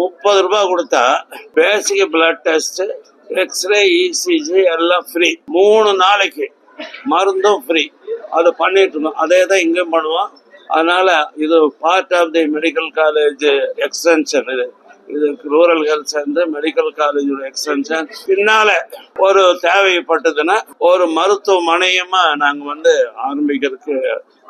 முப்பது ரூபாய் கொடுத்தா basic blood test x-ray ECG எல்லாம் ஃப்ரீ மூணு நாளைக்கு மருந்தும் ஃப்ரீ அதை பண்ணிட்டு இருந்தோம். அதே தான் இங்கேயும் பண்ணுவோம். அதனால இது part of the medical college extension இது. இது ரூரல் ஹெல்த் சென்டர் மெடிக்கல் காலேஜோட எக்ஸ்டென்ஷன் பின்னால ஒரு தேவைப்பட்டதுன்னா ஒரு மருத்துவமனையுமா நாங்க வந்து ஆரம்பிக்கிறதுக்கு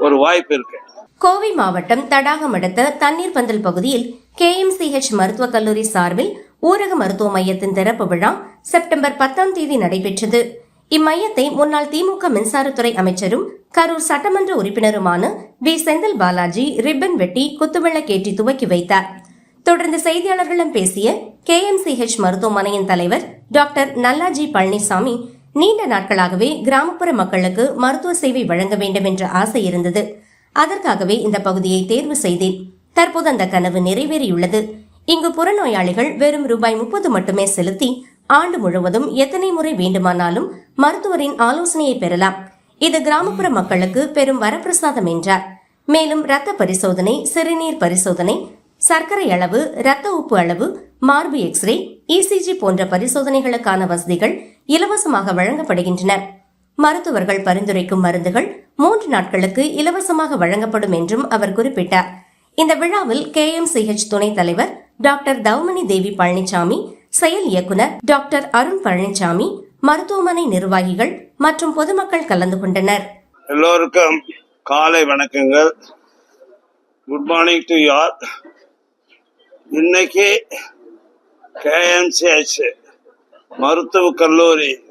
ஒரு வாய்ப்பு இருக்கு. கோவை மாவட்டம் தடாகம் அடுத்த தண்ணீர் பந்தல் பகுதியில் கேஎம்சிஹெச் மருத்துவக் கல்லூரி சார்பில் ஊரக மருத்துவ மையத்தின் திறப்பு விழா செப்டம்பர் பத்தாம் தேதி நடைபெற்றது. இம்மையத்தை முன்னாள் திமுக மின்சாரத்துறை அமைச்சரும் கரூர் சட்டமன்ற உறுப்பினருமான வி. செந்தில் பாலாஜி ரிப்பன் வெட்டி குத்துவிளக்கேற்றி துவக்கி வைத்தார். தொடர்ந்து செய்தியாளர்களிடம் பேசிய கேஎம்சிஹெச் மருத்துவமனையின் தலைவர் டாக்டர் நல்லாஜி பழனிசாமி நீண்ட நாட்களாகவே கிராமப்புற மக்களுக்கு மருத்துவ சேவை வழங்க வேண்டும் என்ற ஆசை இருந்தது. அதற்காகவே இந்த பகுதியை தேர்வு செய்தேன். தற்போது அந்த கனவு நிறைவேறியுள்ளது. இங்கு புறநோயாளிகள் வெறும் ரூபாய் முப்பது மட்டுமே செலுத்தி ஆண்டு முழுவதும் எத்தனை முறை வேண்டுமானாலும் மருத்துவரின் ஆலோசனையை பெறலாம். இது கிராமப்புற மக்களுக்கு பெரும் வரப்பிரசாதம் என்றார். மேலும் இரத்த பரிசோதனை சிறுநீர் பரிசோதனை சர்க்கரை அளவு இரத்த உப்பு அளவு மார்பு எக்ஸ்ரே இசிஜி போன்ற பரிசோதனைகளுக்கான வசதிகள் இலவசமாக வழங்கப்படுகின்றன. மருத்துவர்கள் பரிந்துரைக்கும் மருந்துகள் மூன்று நாட்களுக்கு இலவசமாக வழங்கப்படும் என்றும் அவர் குறிப்பிட்டார். இந்த விழாவில் கே எம் சிஹெச் துணைத் தலைவர் டாக்டர் தௌமணி தேவி பழனிசாமி செயல் இயக்குனர் டாக்டர் அருண் பழனிசாமி மருத்துவமனை நிர்வாகிகள் மற்றும் பொதுமக்கள் கலந்து கொண்டனர். எல்லோருக்கும் காலை வணக்கங்கள். குட் மார்னிங் டு யார் இன்னைக்கு கேஎம்சிஹெச் மருத்துவக் கல்லூரி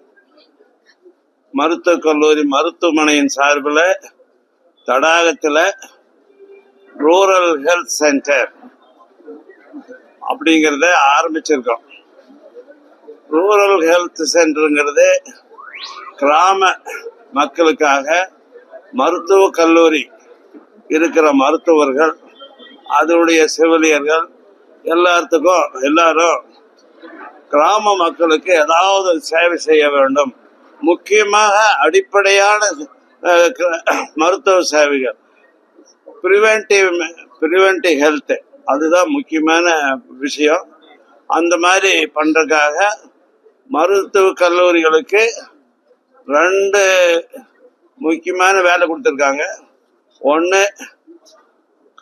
மருத்துவக் கல்லூரி மருத்துவமனையின் சார்பில் தடாகத்தில் ரூரல் ஹெல்த் சென்டர் அப்படிங்கிறத ஆரம்பிச்சிருக்கோம். ரூரல் ஹெல்த் சென்டருங்கிறது கிராம மக்களுக்காக மருத்துவ கல்லூரி இருக்கிற மருத்துவர்கள் அதனுடைய செவிலியர்கள் எல்லாத்துக்கும் எல்லாரும் கிராம மக்களுக்கு ஏதாவது சேவை செய்ய வேண்டும். முக்கியமாக அடிப்படையான க- மருத்துவ சேவைகள். ப்ரிவென்டிவ் ப்ரிவென்டிவ் ஹெல்த்து அதுதான் முக்கியமான விஷயம். அந்த மாதிரி பண்ணுறதுக்காக மருத்துவ கல்லூரிகளுக்கு ரெண்டு முக்கியமான வேலை கொடுத்துருக்காங்க. ஒன்று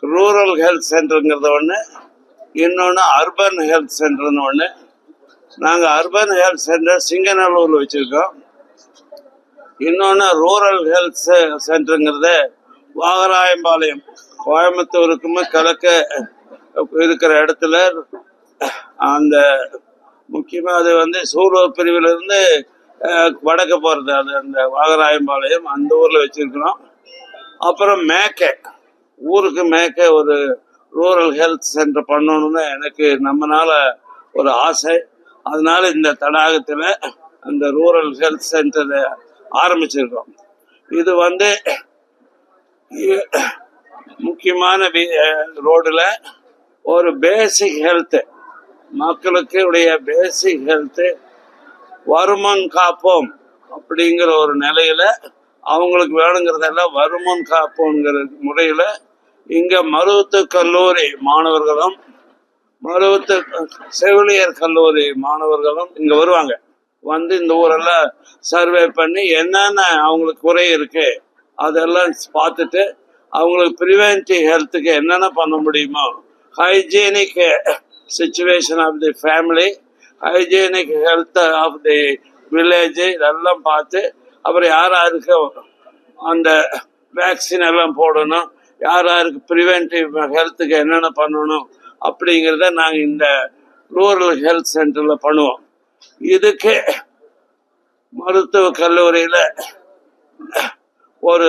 ரூரல் ஹெல்த் சென்டருங்கிறது ஒன்று இன்னொன்று அர்பன் ஹெல்த் சென்டர்னு ஒன்று நாங்கள் அர்பன் ஹெல்த் சென்டர் சிங்கநல்லூரில் வச்சுருக்கோம். இன்னொன்று ரூரல் ஹெல்த் சென்டருங்கிறத வாகராயம்பாளையம். கோயம்புத்தூருக்குமே கிழக்க இருக்கிற இடத்துல அந்த முக்கியமாக அது வந்து சூலூர் பிரிவிலிருந்து வடக்க வடக்கு போகிறது அது அந்த வாகராயம்பாளையம் அந்த ஊரில் வச்சுருக்கிறோம். அப்புறம் மேக்கே ஊருக்கு மேக்கே ஒரு ரூரல் ஹெல்த் சென்டர் பண்ணணும்னு எனக்கு நம்மனால ஒரு ஆசை. அதனால இந்த தடாகத்தில் அந்த ரூரல் ஹெல்த் சென்டரை ஆரம்பிச்சிருக்கோம். இது வந்து முக்கியமான ரோடில் ஒரு பேசிக் ஹெல்த்து மக்களுக்கு உடைய பேசிக் ஹெல்த்து வருமன் காப்போம் அப்படிங்கிற ஒரு நிலையில் அவங்களுக்கு வேணுங்கிறதெல்லாம் வருமன் காப்போங்கிற முறையில் இங்கே மருவத்து கல்லூரி மாணவர்களும் மருவத்து செவிலியர் கல்லூரி மாணவர்களும் இங்கே வருவாங்க. வந்து இந்த ஊரெல்லாம் சர்வே பண்ணி என்னென்ன அவங்களுக்கு குறை இருக்கு அதெல்லாம் பார்த்துட்டு அவங்களுக்கு ப்ரிவென்டிவ் ஹெல்த்துக்கு என்னென்ன பண்ண முடியுமோ hygienic situation of the family hygienic health of the village இதெல்லாம் பார்த்து அப்புறம் யார் யாருக்கு அந்த வேக்சின் எல்லாம் போடணும் யார் யாருக்கு ப்ரிவென்டிவ் ஹெல்த்துக்கு என்னென்ன பண்ணணும் அப்படிங்கிறத நாங்கள் இந்த ரூரல் ஹெல்த் சென்டரில் பண்ணுவோம். இதுக்கு மருத்துவ கல்லூரியில் ஒரு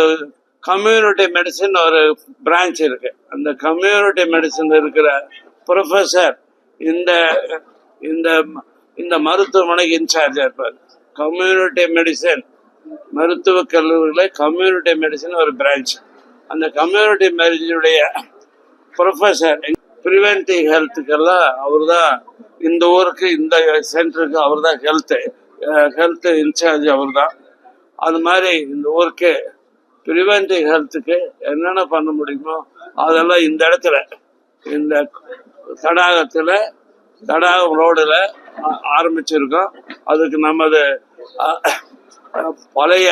கம்யூனிட்டி மெடிசன் ஒரு பிரான்ச் இருக்கு. அந்த கம்யூனிட்டி மெடிசன் இருக்கிற ப்ரொஃபஸர் இந்த இந்த இந்த மருத்துவமனைக்கு இன்சார்ஜாக இருப்பார். கம்யூனிட்டி மெடிசன் மருத்துவ கல்லூரியில் கம்யூனிட்டி மெடிசன் ஒரு பிரான்ச் அந்த கம்யூனிட்டி மெடிசனுடைய ப்ரொஃபஸர் ப்ரிவென்டிவ் ஹெல்த்துக்கெல்லாம் அவர் தான் இந்த ஊருக்கு இந்த சென்டருக்கு அவர் தான் ஹெல்த்து ஹெல்த்து இன்சார்ஜ் அவர் தான் அது மாதிரி இந்த ஊருக்கு ப்ரிவென்டிவ் ஹெல்த்துக்கு என்னென்ன பண்ண முடியுமோ அதெல்லாம் இந்த இடத்துல இந்த தடாகத்தில் தடாகம் ரோடில் ஆரம்பிச்சிருக்கோம். அதுக்கு நமது பழைய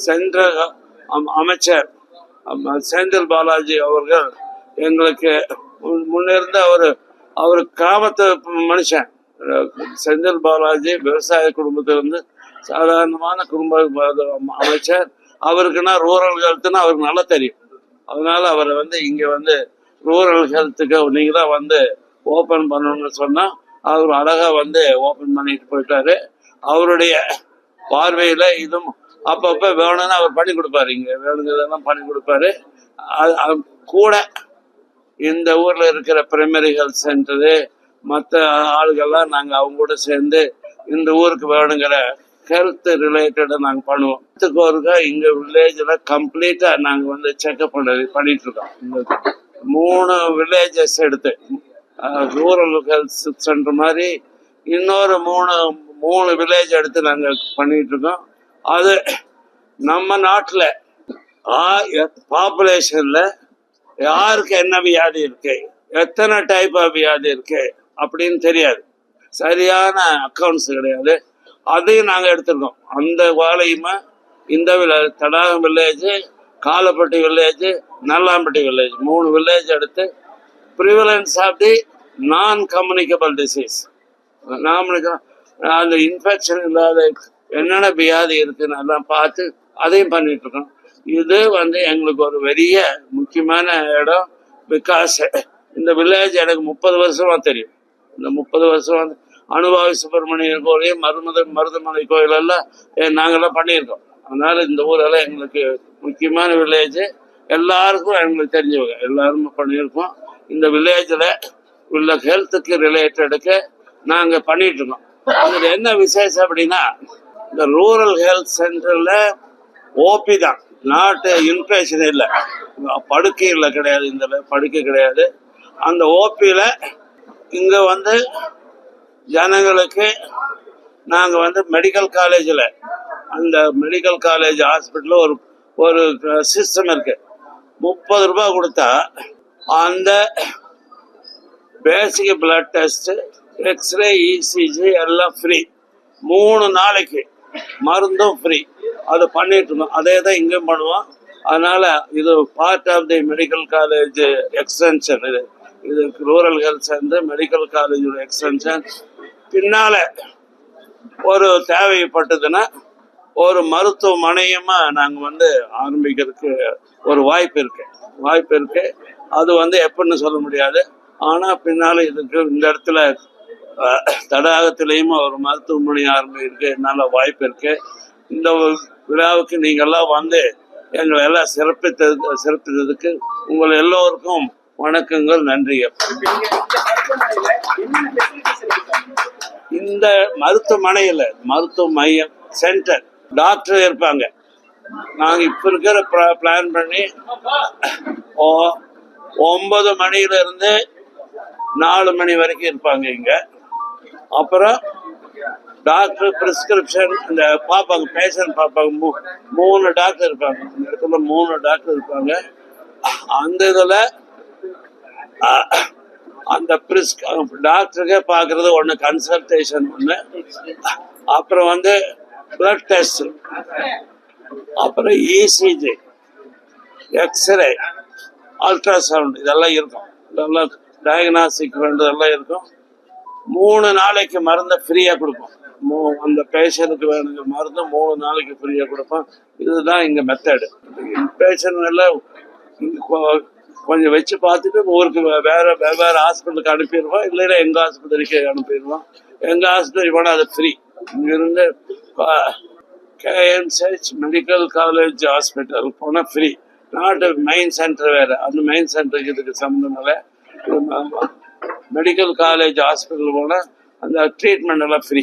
சென்ற அம்- அமைச்சர் செந்தில் பாலாஜி அவர்கள் எங்களுக்கு முன்னிருந்த அவர் அவர் கிராமத்து மனுஷன். செந்தில் பாலாஜி விவசாய குடும்பத்திலிருந்து சாதாரணமான குடும்ப அமைச்சர். அவருக்குன்னா ரூரல் ஹெல்த்னா அவருக்கு நல்லா தெரியும். அதனால அவரை வந்து இங்க வந்து ரூரல் ஹெல்த்துக்கு நீங்க தான் வந்து ஓபன் பண்ணணும்னு சொன்னா அவர் அழகா வந்து ஓபன் பண்ணிட்டு போயிட்டாரு. அவருடைய பார்வையில இதுவும் அப்பப்ப வேணும்னு அவர் பண்ணி கொடுப்பாரு. இங்க வேணுங்கிறதெல்லாம் பண்ணி கொடுப்பாரு. அது கூட இந்த ஊர்ல இருக்கிற பிரைமரி ஹெல்த் சென்டரு மற்ற ஆளுகள்லாம் நாங்கள் அவங்க கூட சேர்ந்து இந்த ஊருக்கு வேணுங்கிற ஹெல்த் ரிலேட்டடாக நாங்கள் பண்ணுவோம். இதுக்கு ஒருக்கா இங்க வில்லேஜில் கம்ப்ளீட்டாக நாங்கள் வந்து செக்அப் பண்ண பண்ணிட்டு இருக்கோம். இந்த மூணு வில்லேஜஸ் எடுத்து ரூரல் ஹெல்த் சென்டர் மாதிரி இன்னொரு மூணு மூணு வில்லேஜ் எடுத்து நாங்கள் பண்ணிட்டு இருக்கோம். அது நம்ம நாட்டில் பாப்புலேஷனில் யாருக்கு என்ன வியாதி இருக்கு? எத்தனை டைப் ஆஃப் வியாதி இருக்கு? அப்படின்னு தெரியாது. சரியான அக்கௌண்ட்ஸ் கிடையாது. அதையும் நாங்கள் எடுத்திருக்கோம். அந்த வேலையுமே இந்த Thadagam village Kalapatti village Nallampatti village மூணு வில்லேஜ் எடுத்து prevalence of the non communicable disease நாம் அந்த இன்ஃபெக்ஷன் இல்லாத என்னென்ன வியாதி இருக்குன்னு எல்லாம் பார்த்து அதையும் பண்ணிட்டு இருக்கோம். இது வந்து எங்களுக்கு ஒரு பெரிய முக்கியமான இடம் பிகாஸ் இந்த வில்லேஜ் எனக்கு முப்பது வருஷமா தெரியும். இந்த முப்பது வருஷம் வந்து அனுபவி சுப்பிரமணியர் கோயிலையும் மருமத மருதமலை கோயிலெல்லாம் நாங்களாம் பண்ணியிருக்கோம். அதனால இந்த ஊரெல்லாம் எங்களுக்கு முக்கியமான வில்லேஜ் எல்லாருக்கும் எங்களுக்கு தெரிஞ்சவங்க. எல்லாரும் பண்ணியிருக்கோம். இந்த வில்லேஜில் உள்ள ஹெல்த்துக்கு ரிலேட்டடுக்கு நாங்கள் பண்ணிட்டு இருக்கோம் அதில் என்ன விசேஷம் அப்படின்னா இந்த ரூரல் ஹெல்த் சென்டரில் ஓபி தான். நாட்டு இன்ஃபேஷன் இல்லை. படுக்கையில் கிடையாது இந்த படுக்கை கிடையாது. அந்த ஓபியில் இங்கே வந்து ஜனங்களுக்கு நாங்கள் வந்து மெடிக்கல் காலேஜில் அந்த மெடிக்கல் காலேஜ் ஹாஸ்பிட்டலில் ஒரு ஒரு சிஸ்டம் இருக்கு. முப்பது ரூபாய் கொடுத்தா அந்த basic blood test x-ray ECG எல்லாம் ஃப்ரீ மூணு நாளைக்கு. மருந்தும் ஃப்ரீ அதை பண்ணிட்டு இருந்தோம். அதே தான் இங்கேயும் பண்ணுவோம். அதனால இது part of the medical college extension இது. இது ரூரல் ஹெல்த் சேர்ந்து மெடிக்கல் காலேஜோட எக்ஸ்டென்ஷன் பின்னால ஒரு தேவைப்பட்டதுன்னா ஒரு மருத்துவமனையுமா நாங்கள் வந்து ஆரம்பிக்கிறதுக்கு ஒரு வாய்ப்பு இருக்கு. வாய்ப்பு இருக்கு. அது வந்து எப்படின்னு சொல்ல முடியாது. ஆனால் பின்னால இதுக்கு இந்த இடத்துல தடாகத்திலையும் ஒரு மருத்துவமனை ஆரம்பிக்கிறதுக்கு நல்ல வாய்ப்பு இருக்கு. இந்த விழாவுக்கு நீங்கள்லாம் வந்து எங்களை எல்லாம் சிறப்பித்தது சிறப்பித்ததுக்கு உங்கள் எல்லோருக்கும் வணக்கங்கள் நன்றிகள் இந்த மருத்துவமனையில் மருத்துவ மையம் சென்டர் டாக்டர் இருப்பாங்க. நாங்கள் இப்போ இருக்கிற பிளான் பண்ணி ஓ- ஒன்பது மணியிலிருந்து நாலு மணி வரைக்கும் இருப்பாங்க இங்கே. அப்புறம் டாக்டர் பிரிஸ்கிரிப்ஷன் இந்த பார்ப்பாங்க பேஷண்ட் பார்ப்பாங்க மூ மூணு டாக்டர் இருப்பாங்க. இந்த இடத்துல மூணு டாக்டர் இருப்பாங்க. அந்த இதில் அந்த பிரிஸ் டாக்டருக்கே பார்க்கறது ஒன்று கன்சல்டேஷன் ஒன்று அப்புறம் வந்து பிளட் டெஸ்ட் அப்புறம் இசிஜி எக்ஸ்ரே அல்ட்ராசவுண்ட் இதெல்லாம் இருக்கும். இதெல்லாம் டயக்னாஸ்டிக் வேண்டதெல்லாம் இருக்கும். மூணு நாளைக்கு மருந்தை ஃப்ரீயாக கொடுப்போம். மூ அந்த பேஷண்ட்டுக்கு வேணுங்கிற மருந்து மூணு நாளைக்கு ஃப்ரீயாக கொடுப்போம். இதுதான் இங்கே மெத்தடு பேஷண்ட் எல்லாம் கொஞ்சம் வச்சு பார்த்துட்டு ஊருக்கு வே- வேற வெவ்வேறு ஹாஸ்பிட்டலுக்கு அனுப்பிடுவோம். இல்லைன்னா எங்கள் ஆஸ்பத்திரிக்கு அனுப்பிடுவோம். எங்கள் ஆஸ்பத்திரி போனால் அது ஃப்ரீ இங்கிருந்து கேஎம்சிஹெச் மெடிக்கல் காலேஜ் ஹாஸ்பிட்டல் போனால் ஃப்ரீ நாட்டு மெயின் சென்டர் வேறு. அந்த மெயின் சென்டருக்கு இதுக்கு சம்மந்தம் இல்லை. மெடிக்கல் காலேஜ் ஹாஸ்பிட்டல் போனால் அந்த ட்ரீட்மெண்ட் எல்லாம் ஃப்ரீ